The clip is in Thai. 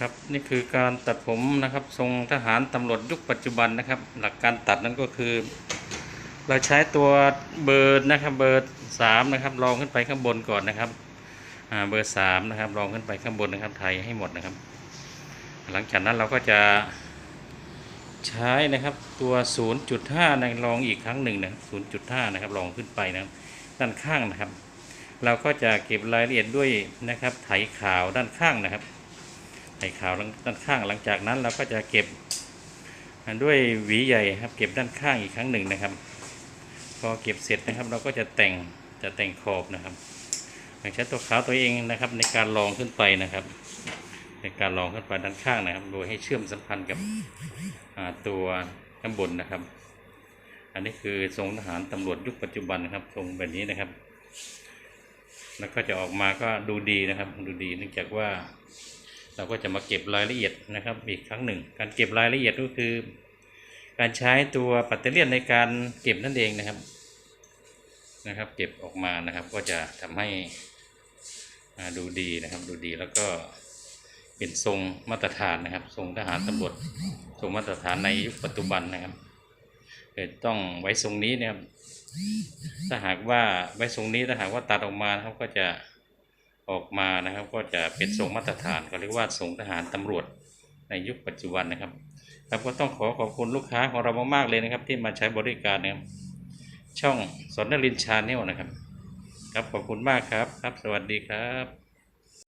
ครับนี่คือการตัดผมนะครับทรงทหารตำรวจยุคปัจจุบันนะครับ หลักการตัดนั้นก็คือ เราใช้ตัวเบอร์นะครับเบอร์สามนะครับรองขึ้นไปข้างบนก่อนนะครับเบอร์สามนะครับรองขึ้นไปข้างบนนะครับไทยให้หมดนะครับ หลังจากนั้นเราก็จะใช้นะครับตัว 0.5นะรองอีกครั้งหนึ่งนะ0.5 นะครับรองขึ้นไปนะครับด้านข้างนะครับ เราก็จะเก็บรายละเอียดด้วยนะครับไถขาวด้านข้างนะครับ ไถขาวด้านข้างหลังจากนั้นเราก็จะเก็บด้วยหวีใหญ่ครับ เก็บด้านข้างอีกครั้งหนึ่งนะครับ พอเก็บเสร็จนะครับ เราก็จะแต่งจะแต่งขอบนะครับใช้ตัวขาวตัวเองนะครับ ในการรองขึ้นไปนะครับ ในการรองขึ้นไปด้านข้างนะครับ โดยให้เชื่อมสัมพันธ์กับตัวข้างบนนะครับ อันนี้คือทรงทหารตำรวจยุคปัจจุบันนะครับทรงแบบนี้นะครับ แล้วก็จะออกมาก็ดูดีนะครับ ดูดีเนื่องจากว่า เราก็จะมาเก็บรายละเอียดนะครับอีกครั้งหนึ่ง การเก็บรายละเอียดก็คือ การใช้ตัวปัตเตอร์เลียนในการเก็บนั่นเองนะครับนะครับ เก็บออกมานะครับก็จะทำให้ดูดีนะครับดูดีแล้วก็เป็นทรงมาตรฐานนะครับ ทรงทหารตำรวจทรงมาตรฐานในยุคปัจจุบันนะครับเต้องไว้ทรงนี้นะครับถ้าหากว่าไว้ทรงนี้ถ้าหากว่าตัดออกมาครับก็จะ ออกมานะครับ ก็จะเป็นทรงมาตรฐานก็เรียกว่าทรงทหารตำรวจในยุคปัจจุบันนะครับ ครับก็ต้องขอขอบคุณลูกค้าของเรามากๆเลยนะครับ ที่มาใช้บริการนะครับช่องสนนรินชาแนลนะครับ ครับขอบคุณมากครับ ครับ สวัสดีครับ